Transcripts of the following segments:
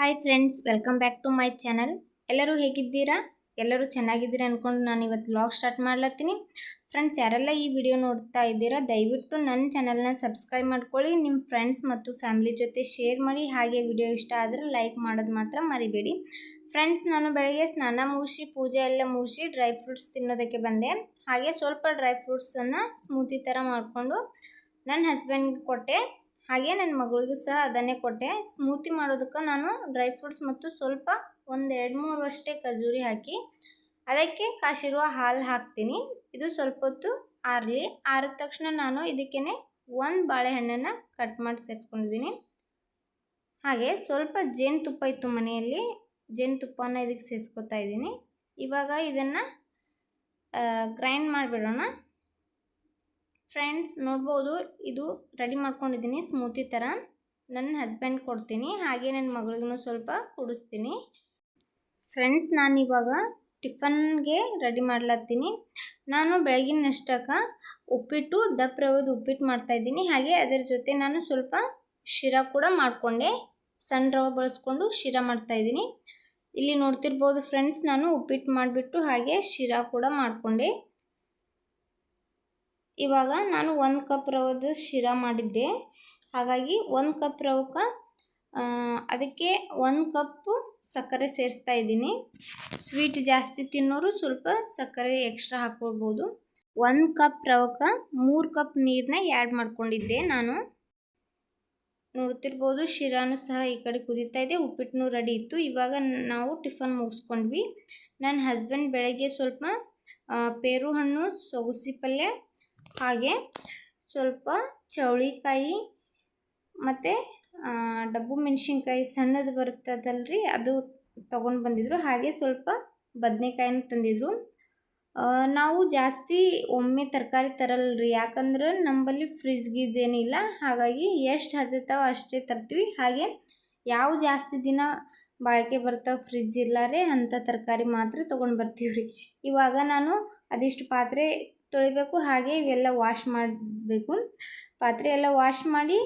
Hi friends welcome back to my channel ಎಲ್ಲರೂ ಹೇಗಿದ್ದೀರಾ? ಎಲ್ಲರೂ ಚೆನ್ನಾಗಿದ್ದೀರಾ ಅಂದ್ಕೊಂಡು ನಾನು ಇವತ್ತು ವ್ಲಾಗ್ ಸ್ಟಾರ್ಟ್ ಮಾಡ್ಲತ್ತೀನಿ. ಫ್ರೆಂಡ್ಸ್ ಯಾರೆಲ್ಲ ಈ ವಿಡಿಯೋ ನೋಡ್ತಾ ಇದ್ದೀರಾ, ದಯವಿಟ್ಟು ನನ್ನ ಚಾನಲ್ನ ಸಬ್ಸ್ಕ್ರೈಬ್ ಮಾಡ್ಕೊಳ್ಳಿ. ನಿಮ್ಮ ಫ್ರೆಂಡ್ಸ್ ಮತ್ತು ಫ್ಯಾಮಿಲಿ ಜೊತೆ ಶೇರ್ ಮಾಡಿ. ಹಾಗೆ ವಿಡಿಯೋ ಇಷ್ಟ ಆದರೆ ಲೈಕ್ ಮಾಡೋದು ಮಾತ್ರ ಮರಿಬೇಡಿ. ಫ್ರೆಂಡ್ಸ್ ನಾನು ಬೆಳಗ್ಗೆ ಸ್ನಾನ ಮುಗಿಸಿ, ಪೂಜೆ ಎಲ್ಲ ಮುಗಿಸಿ ಡ್ರೈ ಫ್ರೂಟ್ಸ್ ತಿನ್ನೋದಕ್ಕೆ ಬಂದೆ. ಹಾಗೆ ಸ್ವಲ್ಪ ಡ್ರೈ ಫ್ರೂಟ್ಸನ್ನು ಸ್ಮೂತಿ ಥರ ಮಾಡಿಕೊಂಡು, ನನ್ನ ಹಸ್ಬೆಂಡ್ಗೆ ಕೊಟ್ಟೆ. ಹಾಗೆ ನನ್ನ ಮಗಳಿಗೂ ಸಹ ಅದನ್ನೇ ಕೊಟ್ಟೆ. ಸ್ಮೂತಿ ಮಾಡೋದಕ್ಕೆ ನಾನು ಡ್ರೈ ಫ್ರೂಟ್ಸ್ ಮತ್ತು ಸ್ವಲ್ಪ ಒಂದು ಎರಡು ಮೂರು ಅಷ್ಟೇ ಖಜೂರಿ ಹಾಕಿ, ಅದಕ್ಕೆ ಕಾಶಿರುವ ಹಾಲು ಹಾಕ್ತೀನಿ. ಇದು ಸ್ವಲ್ಪ ಹೊತ್ತು ಆರಲಿ. ಆರಿದ ತಕ್ಷಣ ನಾನು ಇದಕ್ಕೇ ಒಂದು ಬಾಳೆಹಣ್ಣನ್ನು ಕಟ್ ಮಾಡಿ ಸೇರಿಸ್ಕೊಂಡಿದ್ದೀನಿ. ಹಾಗೆ ಸ್ವಲ್ಪ ಜೇನುತುಪ್ಪ ಇತ್ತು ಮನೆಯಲ್ಲಿ. ಜೇನುತುಪ್ಪನ ಇದಕ್ಕೆ ಸೇರಿಸ್ಕೊತಾ ಇದ್ದೀನಿ. ಇವಾಗ ಇದನ್ನು ಗ್ರೈಂಡ್ ಮಾಡಿಬಿಡೋಣ. ಫ್ರೆಂಡ್ಸ್ ನೋಡ್ಬೋದು. ಇದು ರೆಡಿ ಮಾಡ್ಕೊಂಡಿದ್ದೀನಿ ಸ್ಮೂತಿ ಥರ ನನ್ನ ಹಸ್ಬೆಂಡ್ ಕೊಡ್ತೀನಿ, ಹಾಗೆ ನನ್ನ ಮಗಳಿಗೂ ಸ್ವಲ್ಪ ಕುಡಿಸ್ತೀನಿ. ಫ್ರೆಂಡ್ಸ್ ನಾನು ಇವಾಗ ಟಿಫನ್ಗೆ ರೆಡಿ ಮಾಡ್ಲತ್ತೀನಿ. ನಾನು ಬೆಳಗಿನ ನಾಷ್ಟಕ್ಕೆ ಉಪ್ಪಿಟ್ಟು ದಪ್ಪ ರವದ ಉಪ್ಪಿಟ್ಟು ಮಾಡ್ತಾಯಿದ್ದೀನಿ ಹಾಗೆ ಅದರ ಜೊತೆ ನಾನು ಸ್ವಲ್ಪ ಶಿರಾ ಕೂಡ ಮಾಡಿಕೊಂಡೆ. ಸಣ್ಣ ರವೆ ಬಳಸ್ಕೊಂಡು ಶಿರಾ ಮಾಡ್ತಾಯಿದ್ದೀನಿ ಇಲ್ಲಿ ನೋಡ್ತಿರ್ಬೋದು ಫ್ರೆಂಡ್ಸ್ ನಾನು ಉಪ್ಪಿಟ್ಟು ಮಾಡಿಬಿಟ್ಟು ಹಾಗೆ ಶಿರಾ ಕೂಡ ಮಾಡಿಕೊಂಡೆ. ಇವಾಗ ನಾನು ಒಂದು ಕಪ್ ರವದ ಶಿರಾ ಮಾಡಿದ್ದೆ. ಹಾಗಾಗಿ ಒಂದು ಕಪ್ ರವಕ್ಕೆ ಅದಕ್ಕೆ ಒಂದು ಕಪ್ಪು ಸಕ್ಕರೆ ಸೇರಿಸ್ತಾ ಇದ್ದೀನಿ. ಸ್ವೀಟ್ ಜಾಸ್ತಿ ತಿನ್ನೋರು ಸ್ವಲ್ಪ ಸಕ್ಕರೆ ಎಕ್ಸ್ಟ್ರಾ ಹಾಕ್ಕೊಳ್ಬೋದು ಒಂದು ಕಪ್ ರವಕ್ಕೆ, ಮೂರು ಕಪ್ ನೀರನ್ನ ಆ್ಯಡ್ ಮಾಡ್ಕೊಂಡಿದ್ದೆ ನಾನು. ನೋಡ್ತಿರ್ಬೋದು ಶಿರಾನು ಸಹ ಈ ಕಡೆ ಕುದೀತಾ ಇದೆ ಉಪ್ಪಿಟ್ಟು ರೆಡಿ ಇತ್ತು. ಇವಾಗ ನಾವು ಟಿಫನ್ ಮುಗಿಸ್ಕೊಂಡ್ವಿ. ನನ್ನ ಹಸ್ಬೆಂಡ್ ಬೆಳಗ್ಗೆ ಸ್ವಲ್ಪ ಪೇರು ಹಣ್ಣು, ಸೊಗಸಿ ಪಲ್ಯ ಹಾಗೆ ಸ್ವಲ್ಪ ಚೌಳಿಕಾಯಿ ಮತ್ತು ಡಬ್ಬು ಮೆಣಸಿನ್ಕಾಯಿ ಸಣ್ಣದು ಬರುತ್ತದಲ್ರಿ, ಅದು ತೊಗೊಂಡು ಬಂದಿದ್ರು. ಹಾಗೆ ಸ್ವಲ್ಪ ಬದನೆಕಾಯಿನೂ ತಂದಿದ್ರು. ನಾವು ಜಾಸ್ತಿ ಒಮ್ಮೆ ತರಕಾರಿ ತರಲ್ರಿ, ಯಾಕಂದ್ರೆ ನಮ್ಮಲ್ಲಿ ಫ್ರಿಜ್ ಗೀಜ್ ಏನಿಲ್ಲ. ಹಾಗಾಗಿ ಎಷ್ಟು ಹತ್ತೈತಾವ ಅಷ್ಟೇ ತರ್ತೀವಿ. ಹಾಗೆ ಯಾವ ಜಾಸ್ತಿ ದಿನ ಬಾಳಿಕೆ ಬರ್ತಾವೆ ಫ್ರಿಜ್ ಇಲ್ಲಾರೆ ಅಂಥ ತರಕಾರಿ ಮಾತ್ರ ತೊಗೊಂಡು ಬರ್ತೀವಿ ರೀ ಇವಾಗ ನಾನು ಅದಿಷ್ಟು ಪಾತ್ರೆ ತೊಳಿಬೇಕು, ಹಾಗೆ ಇವೆಲ್ಲ ವಾಶ್ ಮಾಡಬೇಕು. ಪಾತ್ರೆ ಎಲ್ಲ ವಾಶ್ ಮಾಡಿ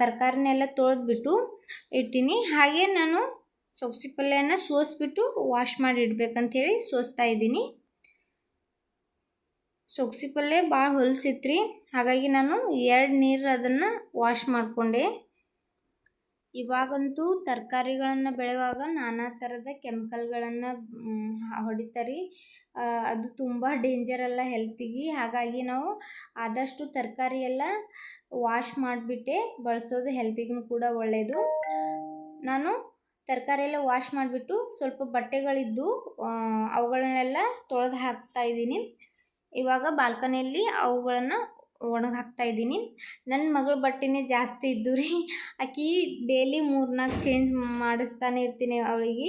ತರಕಾರಿನೆಲ್ಲ ತೊಳೆದ್ಬಿಟ್ಟು ಇಟ್ಟೀನಿ ಹಾಗೆ ನಾನು ಸೊಗಸಿ ಪಲ್ಯನ ಸೋಸಿಬಿಟ್ಟು ವಾಶ್ ಮಾಡಿ ಇಡ್ಬೇಕಂಥೇಳಿ ಸೋಸ್ತಾ ಇದ್ದೀನಿ. ಸೊಗಸಿ ಪಲ್ಯ ಭಾಳ ಹೊಲಸಿತ್ರಿ. ಹಾಗಾಗಿ ನಾನು ಎರಡು ನೀರು ಅದನ್ನು ವಾಶ್ ಮಾಡಿಕೊಂಡೆ. ಇವಾಗಂತೂ ತರಕಾರಿಗಳನ್ನು ಬೆಳೆಯುವಾಗ ನಾನಾ ಥರದ ಕೆಮಿಕಲ್ಗಳನ್ನು ಹೊಡಿತಾರೆ. ಅದು ತುಂಬ ಡೇಂಜರ್ ಅಲ್ಲ ಹೆಲ್ತಿಗೆ ಹಾಗಾಗಿ ನಾವು ಆದಷ್ಟು ತರಕಾರಿ ಎಲ್ಲ ವಾಶ್ ಮಾಡಿಬಿಟ್ಟೆ ಬಳಸೋದು ಹೆಲ್ತಿಗೂ ಕೂಡ ಒಳ್ಳೆಯದು ನಾನು ತರಕಾರಿ ಎಲ್ಲ ವಾಶ್ ಮಾಡಿಬಿಟ್ಟು ಸ್ವಲ್ಪ ಬಟ್ಟೆಗಳಿದ್ದು ಅವುಗಳನ್ನೆಲ್ಲ ತೊಳೆದು ಹಾಕ್ತಾ ಇದ್ದೀನಿ. ಇವಾಗ ಬಾಲ್ಕನಿಯಲ್ಲಿ ಅವುಗಳನ್ನು ಒಣಗಿ ಹಾಕ್ತಾ ಇದ್ದೀನಿ. ನನ್ನ ಮಗಳ ಬಟ್ಟೆನೇ ಜಾಸ್ತಿ ಇದ್ದು ರೀ. ಆಕಿ ಡೈಲಿ ಮೂರ್ನಾಲ್ಕು ಚೇಂಜ್ ಮಾಡಿಸ್ತಾನೆ ಇರ್ತೀನಿ ಅವಳಿಗೆ.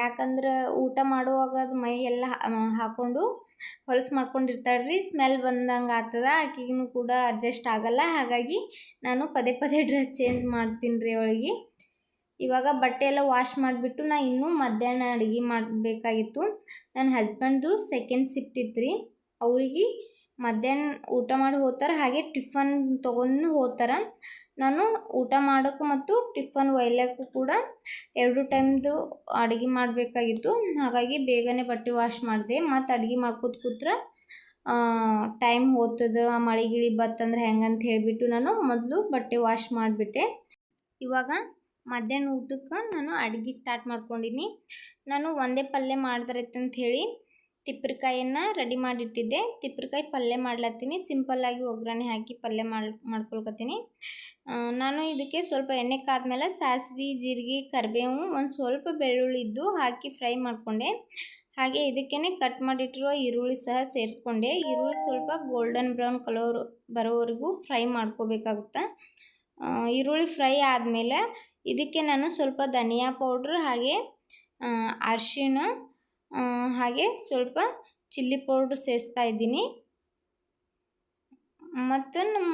ಯಾಕಂದ್ರೆ ಊಟ ಮಾಡುವಾಗ ಅದು ಮೈ ಎಲ್ಲ ಹಾಕ್ಕೊಂಡು ಹೊಲಸು ಮಾಡ್ಕೊಂಡಿರ್ತಾಳೆ ರೀ. ಸ್ಮೆಲ್ ಬಂದಂಗೆ ಆಗ್ತದ. ಆಕಿಗೂ ಕೂಡ ಅಡ್ಜಸ್ಟ್ ಆಗಲ್ಲ. ಹಾಗಾಗಿ ನಾನು ಪದೇ ಪದೇ ಡ್ರೆಸ್ ಚೇಂಜ್ ಮಾಡ್ತೀನಿ ರೀ ಅವಳಿಗೆ. ಇವಾಗ ಬಟ್ಟೆ ಎಲ್ಲ ವಾಶ್ ಮಾಡಿಬಿಟ್ಟು ನಾ ಇನ್ನೂ ಮಧ್ಯಾಹ್ನ ಅಡುಗೆ ಮಾಡಬೇಕಾಗಿತ್ತು. ನನ್ನ ಹಸ್ಬೆಂಡ್ದು ಸೆಕೆಂಡ್ ಶಿಫ್ಟ್ ಇತ್ತು ರೀ ಅವ್ರಿಗೆ ಮಧ್ಯಾಹ್ನ ಊಟ ಮಾಡಿ ಹೋಗ್ತಾರೆ, ಹಾಗೆ ಟಿಫನ್ ತೊಗೊಂಡು ಹೋಗ್ತಾರೆ. ನಾನು ಊಟ ಮಾಡೋಕ್ಕೂ ಮತ್ತು ಟಿಫನ್ ಒಯ್ಲಕ್ಕೂ ಕೂಡ ಎರಡು ಟೈಮ್ದು ಅಡುಗೆ ಮಾಡಬೇಕಾಗಿತ್ತು. ಹಾಗಾಗಿ ಬೇಗನೆ ಬಟ್ಟೆ ವಾಶ್ ಮಾಡಿದೆ. ಮತ್ತು ಅಡುಗೆ ಮಾಡ್ಕೋತ ಕೂತ್ರೆ ಟೈಮ್ ಹೋಗ್ತದೆ ಮಳೆ ಗಿಳಿ ಬತ್ತಂದ್ರೆ ಹೆಂಗಂತ ಹೇಳಿಬಿಟ್ಟು ನಾನು ಮೊದಲು ಬಟ್ಟೆ ವಾಶ್ ಮಾಡಿಬಿಟ್ಟೆ. ಇವಾಗ ಮಧ್ಯಾಹ್ನ ಊಟಕ್ಕೆ ನಾನು ಅಡುಗೆ ಸ್ಟಾರ್ಟ್ ಮಾಡ್ಕೊಂಡಿನಿ. ನಾನು ಒಂದೇ ಪಲ್ಯ ಅಂತ ಹೇಳಿ ತಿಪ್ಪರಿಕಾಯನ್ನು ರೆಡಿ ಮಾಡಿಟ್ಟಿದ್ದೆ. ತಿಪ್ಪರಕಾಯಿ ಪಲ್ಯ ಮಾಡ್ಲತ್ತೀನಿ. ಸಿಂಪಲ್ಲಾಗಿ ಒಗ್ಗರಣೆ ಹಾಕಿ ಪಲ್ಯ ಮಾಡಿ ನಾನು ಇದಕ್ಕೆ ಸ್ವಲ್ಪ ಎಣ್ಣೆ ಕಾದ್ಮೇಲೆ ಸಾಸಿವೆ, ಜೀರಿಗೆ, ಕರಿಬೇವು ಒಂದು ಸ್ವಲ್ಪ ಬೆಳ್ಳುಳ್ಳಿ ಇದ್ದು ಹಾಕಿ ಫ್ರೈ ಮಾಡಿಕೊಂಡೆ. ಹಾಗೆ ಇದಕ್ಕೇ ಕಟ್ ಮಾಡಿಟ್ಟಿರುವ ಈರುಳ್ಳಿ ಸಹ ಸೇರಿಸ್ಕೊಂಡೆ. ಈರುಳ್ಳಿ ಸ್ವಲ್ಪ ಗೋಲ್ಡನ್ ಬ್ರೌನ್ ಕಲರ್ ಬರೋವರೆಗೂ ಫ್ರೈ ಮಾಡ್ಕೋಬೇಕಾಗುತ್ತೆ. ಈರುಳ್ಳಿ ಫ್ರೈ ಆದಮೇಲೆ ಇದಕ್ಕೆ ನಾನು ಸ್ವಲ್ಪ ಧನಿಯಾ ಪೌಡ್ರ್ ಹಾಗೆ ಅರಿಶಿಣ ಹಾಗೆ ಸ್ವಲ್ಪ ಚಿಲ್ಲಿ ಪೌಡ್ರ್ ಸೇರಿಸ್ತಾ ಇದ್ದೀನಿ. ಮತ್ತು ನಮ್ಮ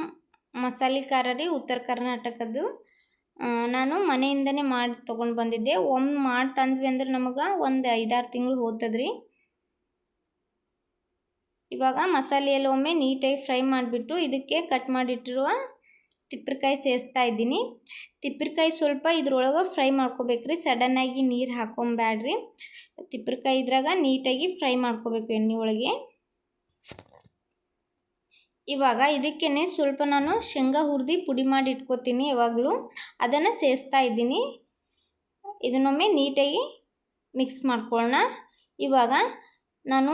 ಮಸಾಲೆ ಖಾರ ರೀ, ಉತ್ತರ ಕರ್ನಾಟಕದ್ದು. ನಾನು ಮನೆಯಿಂದನೇ ಮಾಡಿ ತೊಗೊಂಡು ಬಂದಿದ್ದೆ. ಒಮ್ಮೆ ಮಾಡಿ ತಂದ್ವಿ ಅಂದ್ರೆ ನಮಗೆ ಒಂದು ಐದಾರು ತಿಂಗಳು ಹೋಗ್ತದ್ರಿ ಇವಾಗ ಮಸಾಲೆಯಲ್ಲಿ ಒಮ್ಮೆ ನೀಟಾಗಿ ಫ್ರೈ ಮಾಡಿಬಿಟ್ಟು ಇದಕ್ಕೆ ಕಟ್ ಮಾಡಿಟ್ಟಿರುವ ತಿಪ್ಪರಿಕಾಯಿ ಸೇರಿಸ್ತಾ ಇದ್ದೀನಿ. ತಿಪ್ಪರ್ಕಾಯಿ ಸ್ವಲ್ಪ ಇದ್ರೊಳಗೆ ಫ್ರೈ ಮಾಡ್ಕೋಬೇಕ್ರಿ ಸಡನ್ನಾಗಿ ನೀರು ಹಾಕೊಂಬ್ಯಾಡ್ರಿ. ತಿಪ್ಪರ್ಕಾಯಿ ಇದ್ರಾಗ ನೀಟಾಗಿ ಫ್ರೈ ಮಾಡ್ಕೋಬೇಕು ಎಣ್ಣೆ ಒಳಗೆ. ಇವಾಗ ಇದಕ್ಕೇ ಸ್ವಲ್ಪ ನಾನು ಶೇಂಗಾ ಹುರಿದು ಪುಡಿ ಮಾಡಿ ಇಟ್ಕೋತೀನಿ ಯಾವಾಗಲೂ. ಅದನ್ನು ಸೇರಿಸ್ತಾ ಇದ್ದೀನಿ. ಇದನ್ನೊಮ್ಮೆ ನೀಟಾಗಿ ಮಿಕ್ಸ್ ಮಾಡ್ಕೊಳ್ಳೋಣ ಇವಾಗ ನಾನು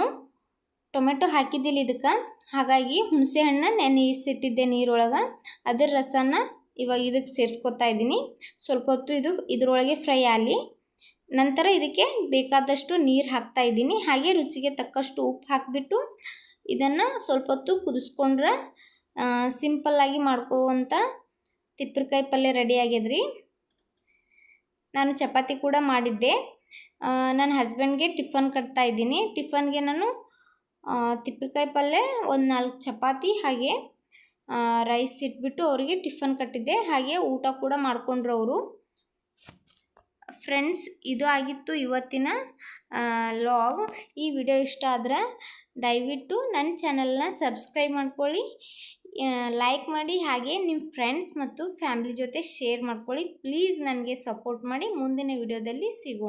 ಟೊಮೆಟೊ ಹಾಕಿದ್ದಿಲ್ಲ ಇದಕ್ಕೆ. ಹಾಗಾಗಿ ಹುಣಸೆ ಹಣ್ಣು ನೆನೆಸಿಟ್ಟಿದ್ದೆ ನೀರೊಳಗೆ. ಅದರ ರಸನ ಇವಾಗ ಇದಕ್ಕೆ ಸೇರಿಸ್ಕೊತಾ ಇದ್ದೀನಿ. ಸ್ವಲ್ಪ ಹೊತ್ತು ಇದು ಇದರೊಳಗೆ ಫ್ರೈ ಆಗಲಿ. ನಂತರ ಇದಕ್ಕೆ ಬೇಕಾದಷ್ಟು ನೀರು ಹಾಕ್ತಾ ಇದ್ದೀನಿ. ಹಾಗೆ ರುಚಿಗೆ ತಕ್ಕಷ್ಟು ಉಪ್ಪು ಹಾಕಿಬಿಟ್ಟು ಇದನ್ನು ಸ್ವಲ್ಪ ಹೊತ್ತು ಕುದಿಸ್ಕೊಂಡ್ರೆ ಸಿಂಪಲ್ಲಾಗಿ ಮಾಡ್ಕೋವಂಥ ತಿಪ್ಪರಕಾಯಿ ಪಲ್ಯ ರೆಡಿ ಆಗ್ಯದ್ರಿ ನಾನು ಚಪಾತಿ ಕೂಡ ಮಾಡಿದ್ದೆ. ನನ್ನ ಹಸ್ಬೆಂಡ್ಗೆ ಟಿಫನ್ ಕಟ್ತಾ ಇದ್ದೀನಿ. ಟಿಫನ್ಗೆ ನಾನು ತಿಪ್ಪರಕಾಯಿ ಪಲ್ಯ ಒಂದು ನಾಲ್ಕು ಚಪಾತಿ ಹಾಗೆ ರೈಸ್ ಇಟ್ಬಿಟ್ಟು ಅವರಿಗೆ ಟಿಫನ್ ಕಟ್ಟಿದ್ದೆ. ಹಾಗೆ ಊಟ ಕೂಡ ಮಾಡಿಕೊಂಡ್ರು ಅವರು. ಫ್ರೆಂಡ್ಸ್ ಇದು ಆಗಿತ್ತು ಇವತ್ತಿನ ಲಾಗ್ ಈ ವಿಡಿಯೋ ಇಷ್ಟ ಆದರೆ ದಯವಿಟ್ಟು ನನ್ನ ಚಾನಲ್ನ ಸಬ್ಸ್ಕ್ರೈಬ್ ಮಾಡ್ಕೊಳ್ಳಿ. ಲೈಕ್ ಮಾಡಿ, ಹಾಗೆ ನಿಮ್ಮ ಫ್ರೆಂಡ್ಸ್ ಮತ್ತು ಫ್ಯಾಮ್ಲಿ ಜೊತೆ ಶೇರ್ ಮಾಡ್ಕೊಳ್ಳಿ. ಪ್ಲೀಸ್ ನನಗೆ ಸಪೋರ್ಟ್ ಮಾಡಿ. ಮುಂದಿನ ವಿಡಿಯೋದಲ್ಲಿ ಸಿಗೋಣ.